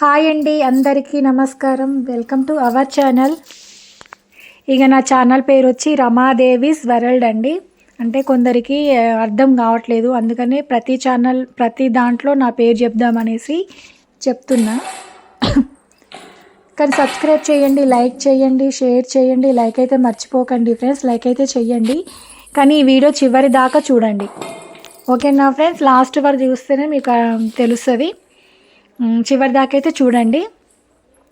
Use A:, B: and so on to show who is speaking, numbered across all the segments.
A: Hi అండి అందరికీ నమస్కారం. Welcome to our channel. ఇక నా ఛానల్ పేరు వచ్చి రమాదేవిస్ వరల్డ్ అండి. అంటే కొందరికి అర్థం కావట్లేదు. అందుకనే ప్రతి ఛానల్ ప్రతి దాంట్లో నా పేరు చెప్దామనేసి చెప్తున్నా. కానీ సబ్స్క్రైబ్ చేయండి లైక్ చేయండి షేర్ చేయండి. లైక్ అయితే మర్చిపోకండి ఫ్రెండ్స్ లైక్ అయితే చేయండి. కానీ ఈ వీడియో చివరి దాకా చూడండి. ఓకే నా ఫ్రెండ్స్? లాస్ట్ వరకు చూస్తేనే మీకు తెలుస్తుంది. చివరి దాకా అయితే చూడండి.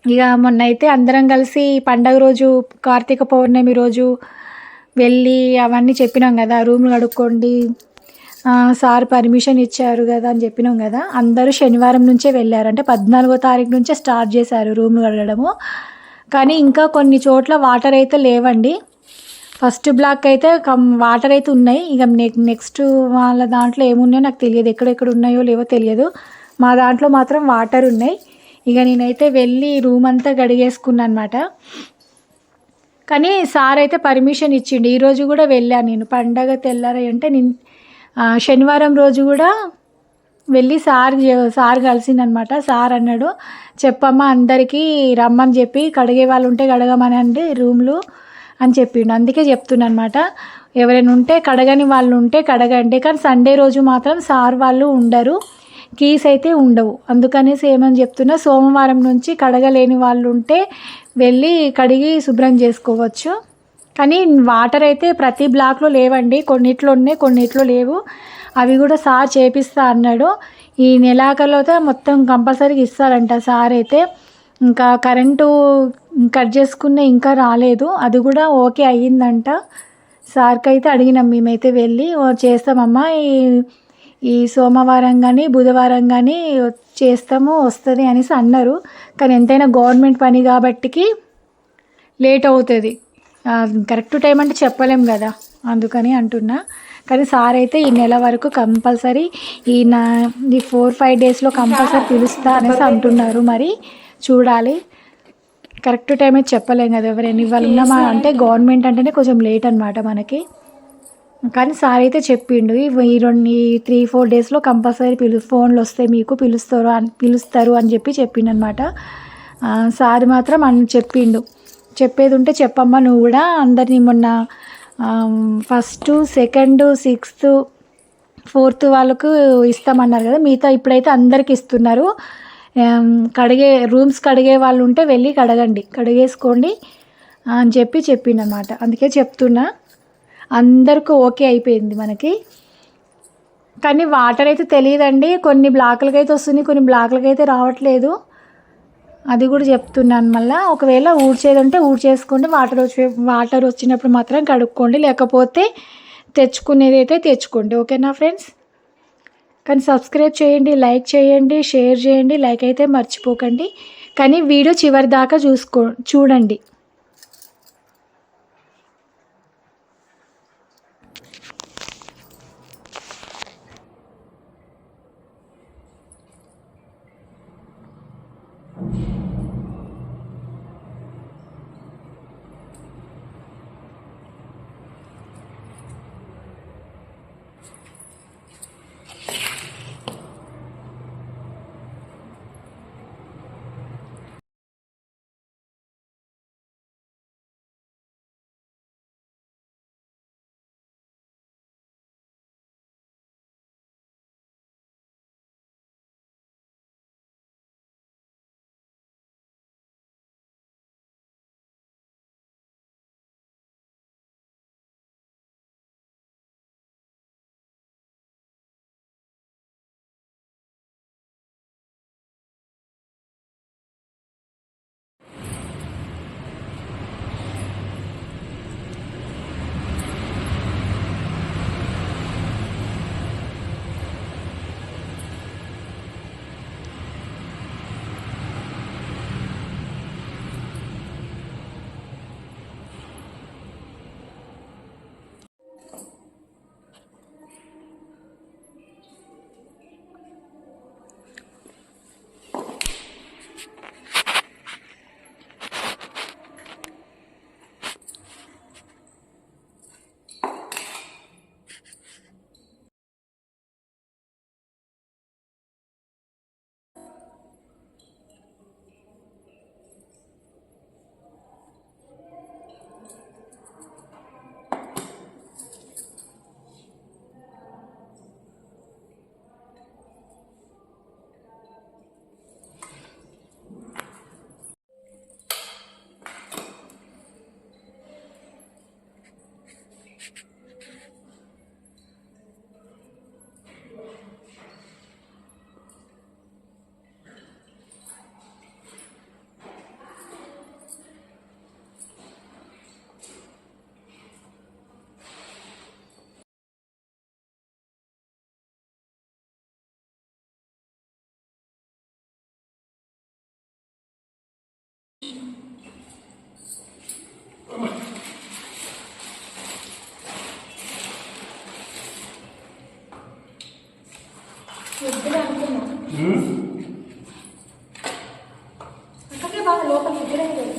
A: ఇక మొన్న అయితే అందరం కలిసి పండగ రోజు కార్తీక పౌర్ణమి రోజు వెళ్ళి అవన్నీ చెప్పినాం కదా. రూమ్లు కడుక్కోండి. సార్ పర్మిషన్ ఇచ్చారు కదా అని చెప్పినాం కదా. అందరూ శనివారం నుంచే వెళ్ళారు. అంటే పద్నాలుగో తారీఖు నుంచే స్టార్ట్ చేశారు రూమ్లు కడగడము. కానీ ఇంకా కొన్ని చోట్ల వాటర్ అయితే లేవండి. ఫస్ట్ బ్లాక్ అయితే కం వాటర్ అయితే ఉన్నాయి. ఇక నెక్ నెక్స్ట్ వాళ్ళ దాంట్లో ఏమున్నాయో నాకు తెలియదు. ఎక్కడెక్కడ ఉన్నాయో లేవో తెలియదు. మా దాంట్లో మాత్రం వాటర్ ఉన్నాయి. ఇక నేనైతే వెళ్ళి రూమ్ అంతా గడిగేసుకున్నాను అనమాట కానీ సార్ అయితే పర్మిషన్ ఇచ్చిండు. ఈరోజు కూడా వెళ్ళాను నేను. పండగ తెల్లారి అంటే నేను శనివారం రోజు కూడా వెళ్ళి సార్ సార్ కలిసిందనమాట. సార్ అన్నాడు చెప్పమ్మా అందరికీ రమ్మని చెప్పి కడిగే వాళ్ళు ఉంటే కడగమని అంటే రూమ్లు అని చెప్పిండు. అందుకే చెప్తున్నా అనమాట ఎవరైనా ఉంటే కడగని వాళ్ళు ఉంటే కడగండి. కానీ సండే రోజు మాత్రం సార్ వాళ్ళు ఉండరు. కీస్ అయితే ఉండవు. అందుకనేసి ఏమని చెప్తున్నా సోమవారం నుంచి కడగలేని వాళ్ళు ఉంటే వెళ్ళి కడిగి శుభ్రం చేసుకోవచ్చు. కానీ వాటర్ అయితే ప్రతి బ్లాక్లో లేవండి. కొన్నిట్లో ఉన్నాయి కొన్నిట్లో లేవు. అవి కూడా సార్ చేపిస్తా అన్నాడు. ఈ నెలాఖరులో మొత్తం కంపల్సరీగా ఇస్తారంట సార్ అయితే. ఇంకా కరెంటు కట్ చేసుకునే ఇంకా రాలేదు. అది కూడా ఓకే అయ్యిందంట. సార్కి అయితే అడిగినాం మేమైతే వెళ్ళి చేస్తామమ్మా. ఈ ఈ సోమవారం కానీ బుధవారం కానీ చేస్తాము వస్తుంది అనేసి అన్నారు. కానీ ఎంతైనా గవర్నమెంట్ పని కాబట్టికి లేట్ అవుతుంది. కరెక్ట్ టైం అంటే చెప్పలేం కదా అందుకని అంటున్నా. కానీ సార్ అయితే ఈ నెల వరకు కంపల్సరీ ఈ నా ఈ ఫోర్ ఫైవ్ డేస్లో కంపల్సరీ పిలుస్తా అనేసి అంటున్నారు మరి. చూడాలి. కరెక్ట్ టైం అయితే చెప్పలేం కదా ఎవరైనా. ఇవాళ ఉన్నామా అంటే గవర్నమెంట్ అంటేనే కొంచెం లేట్ అనమాట మనకి. కానీ సార్ అయితే చెప్పిండు ఈ రెండు ఈ త్రీ ఫోర్ డేస్లో కంపల్సరీ పిలు ఫోన్లు వస్తే మీకు పిలుస్తారు అని పిలుస్తారు అని చెప్పి చెప్పిండు అనమాట సార్ మాత్రం అని చెప్పిండు. చెప్పేది ఉంటే చెప్పమ్మా నువ్వు కూడా అందరినీ మొన్న ఫస్ట్ సెకండ్ సిక్స్త్ ఫోర్త్ వాళ్ళకు ఇస్తామన్నారు కదా మిగతా ఇప్పుడైతే అందరికి ఇస్తున్నారు. కడిగే రూమ్స్ కడిగే వాళ్ళు ఉంటే వెళ్ళి కడగండి కడిగేసుకోండి అని చెప్పి చెప్పిండనమాట. అందుకే చెప్తున్నా. అందరికీ ఓకే అయిపోయింది మనకి. కానీ వాటర్ అయితే తెలియదండి. కొన్ని బ్లాకులకి అయితే వస్తుంది కొన్ని బ్లాకులకి అయితే రావట్లేదు. అది కూడా చెప్తున్నాను మళ్ళీ. ఒకవేళ ఊడ్చేది ఉంటే ఊడ్చేసుకోండి. వాటర్ వచ్చే వాటర్ వచ్చినప్పుడు మాత్రం కడుక్కోండి. లేకపోతే తెచ్చుకునేది అయితే తెచ్చుకోండి. ఓకేనా ఫ్రెండ్స్? కానీ సబ్స్క్రైబ్ చేయండి లైక్ చేయండి షేర్ చేయండి. లైక్ అయితే మర్చిపోకండి. కానీ వీడియో చివరి దాకా చూసుకో చూడండి. था लोग हम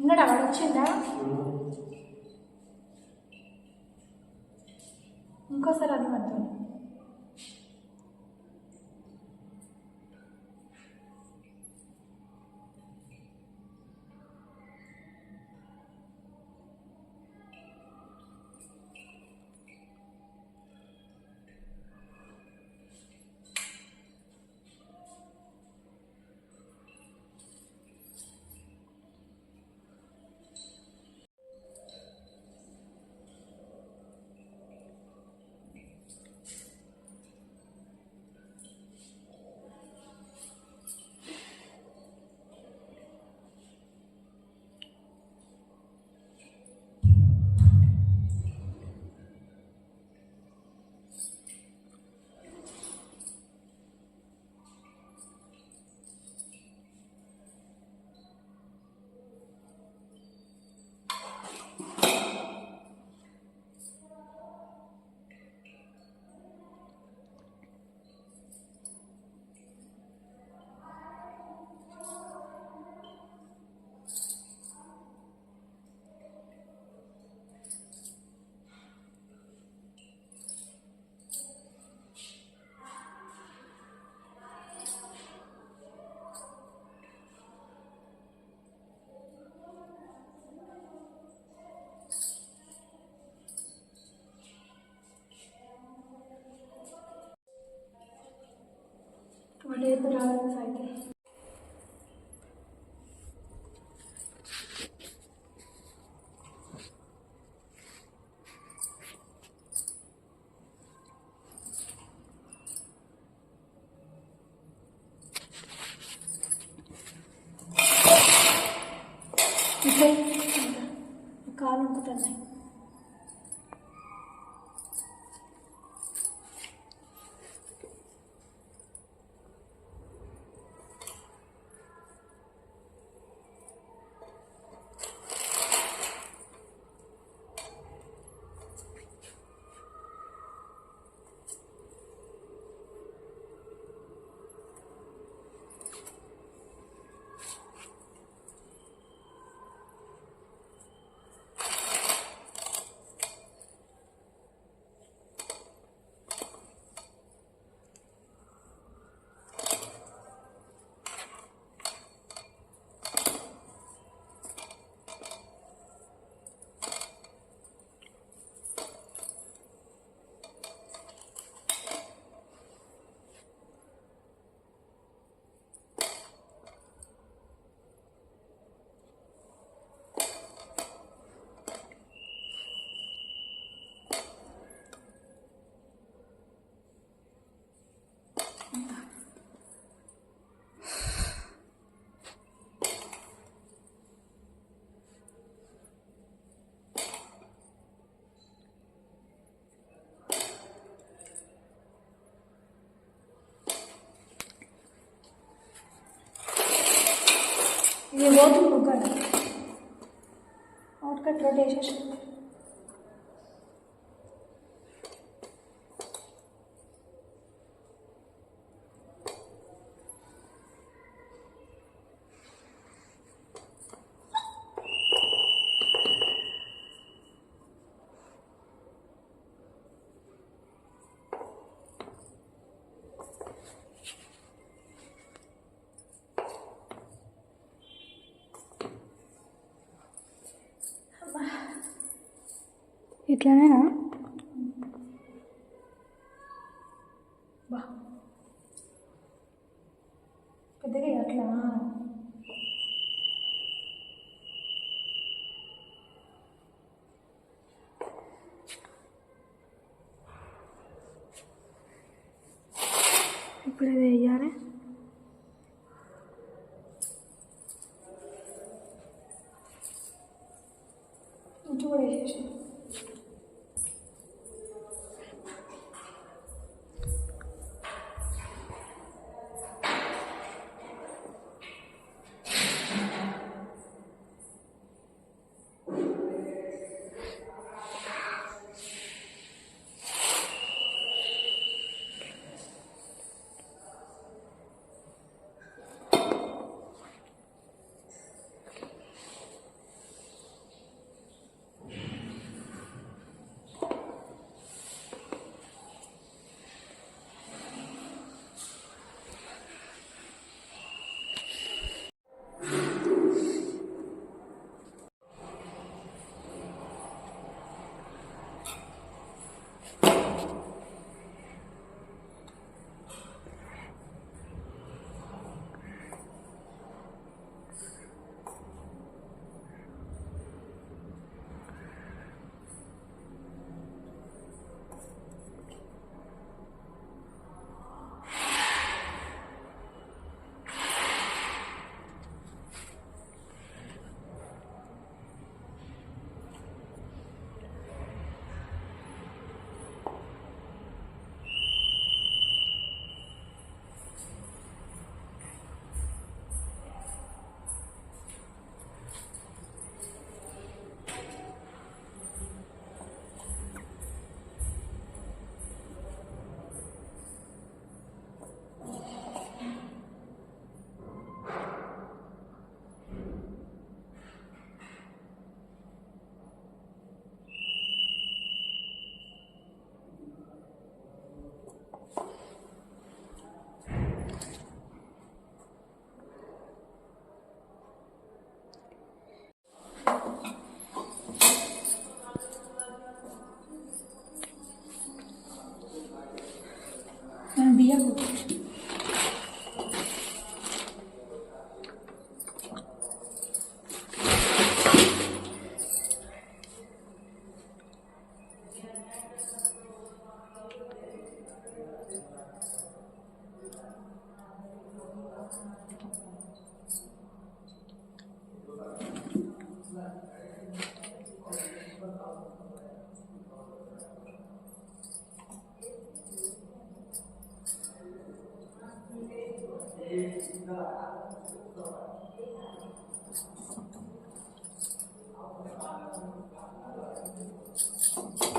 A: என்னடா வலிச்சுண்டா? प्ले ग्राउंड ఇది పోతుంది ముగ్గురు అవుట్ కట్ రోడ్ ఇట్లానేనా? పెద్దగా అట్లా. ఇప్పుడు ఇది వేయాలి. ఇంచు కూడా వేసేసి Thank you.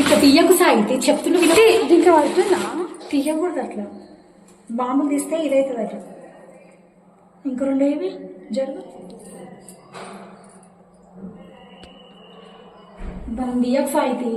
A: ఇట్లా తీయకు సాగితే చెప్తున్నా
B: ఇది దీంట్లో పడుతుందా?
A: తీయకూడదు అట్లా. బాంబులు తీస్తే ఇదైతుంది అట్లా ఇంక రెండు ఏవి జరుగు. మనం తీయకు సాగితే